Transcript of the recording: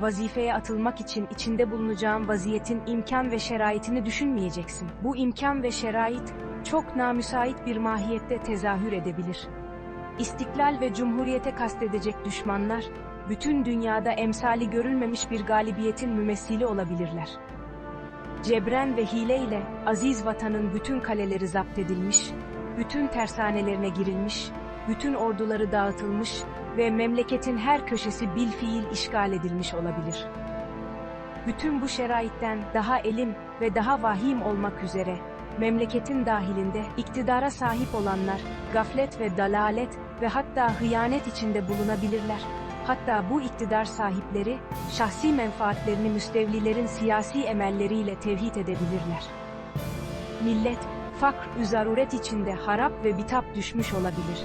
vazifeye atılmak için içinde bulunacağın vaziyetin imkan ve şeraitini düşünmeyeceksin. Bu imkan ve şerait, çok namüsait bir mahiyette tezahür edebilir. İstiklal ve cumhuriyete kastedecek düşmanlar, bütün dünyada emsali görülmemiş bir galibiyetin mümessili olabilirler. Cebren ve hileyle aziz vatanın bütün kaleleri zapt edilmiş, bütün tersanelerine girilmiş, bütün orduları dağıtılmış ve memleketin her köşesi bilfiil işgal edilmiş olabilir. Bütün bu şeraitten daha elim ve daha vahim olmak üzere memleketin dahilinde iktidara sahip olanlar gaflet ve dalalet ve hatta hıyanet içinde bulunabilirler. Hatta bu iktidar sahipleri şahsi menfaatlerini müstevlilerin siyasi emelleriyle tevhid edebilirler. Millet, fakr zaruret içinde harap ve bitap düşmüş olabilir.